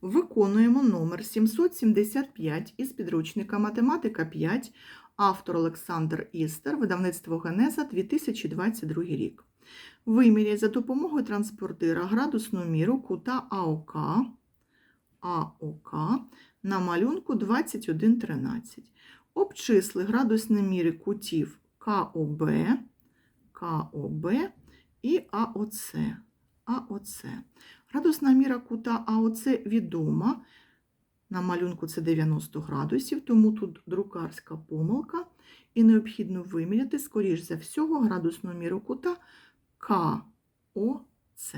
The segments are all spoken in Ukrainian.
Виконуємо номер 775 із підручника Математика 5, автор Олександр Істер, видавництво Генеза 2022 рік. Виміряй за допомогою транспортира градусну міру кута АОК, АОК на малюнку 2113. Обчисли градусні міри кутів КОБ, КОБ і АОЦ. АОЦ. Градусна міра кута АОЦ відома. На малюнку це 90 градусів, тому тут друкарська помилка. І необхідно виміряти, скоріш за всього, градусну міру кута КОЦ.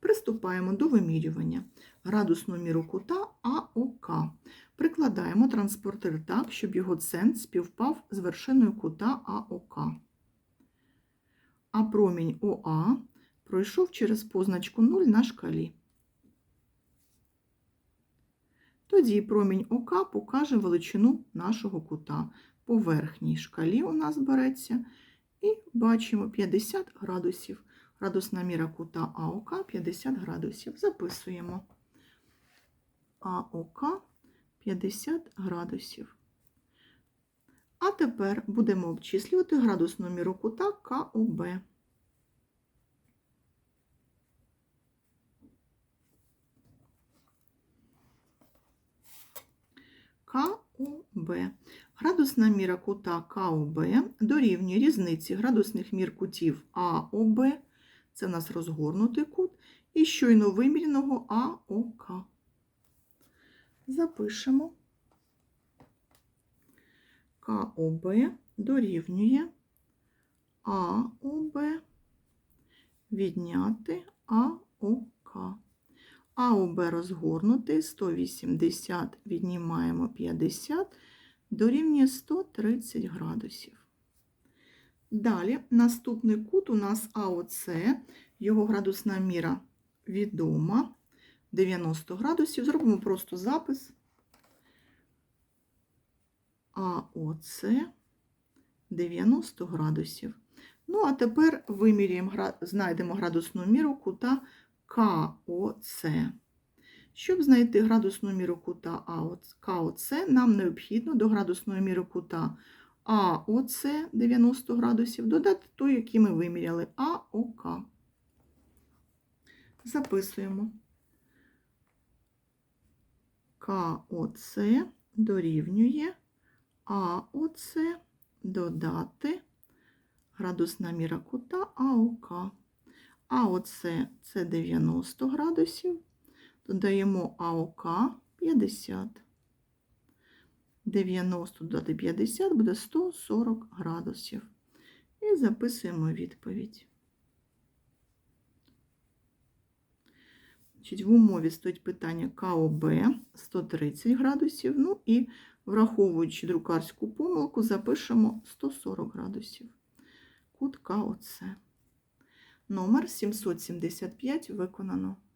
Приступаємо до вимірювання. Градусну міру кута АОК. Прикладаємо транспортир так, щоб його центр співпав з вершиною кута АОК. А промінь ОА пройшов через позначку 0 на шкалі. Тоді промінь ОК покаже величину нашого кута. По верхній шкалі у нас береться і бачимо 50 градусів. Градусна міра кута АОК 50 градусів. Записуємо. АОК 50 градусів. А тепер будемо обчислювати градусну міру кута КОБ. КОБ. Градусна міра кута КОБ дорівнює різниці градусних мір кутів АОБ, це в нас розгорнутий кут, і щойно виміряного АОК. Запишемо. КОБ дорівнює АОБ відняти АОК. АОБ розгорнутий, 180 віднімаємо 50, дорівнює 130 градусів. Далі наступний кут у нас АОЦ, його градусна міра відома, 90 градусів. Зробимо просто запис. АОЦ 90 градусів. Ну, а тепер виміряємо, знайдемо градусну міру кута КОЦ. Щоб знайти градусну міру кута КОЦ, нам необхідно до градусної міри кута АОЦ 90 градусів додати ту, який ми виміряли АОК. Записуємо. КОЦ дорівнює АОЦ додати градусна міра кута АОК. АОЦ це 90 градусів, додаємо АОК 50. 90 додати 50 буде 140 градусів. І записуємо відповідь. В умові стоїть питання КОБ 130 градусів. Ну і враховуючи друкарську помилку, запишемо 140 градусів. Кут КОЦ. Номер 775 виконано.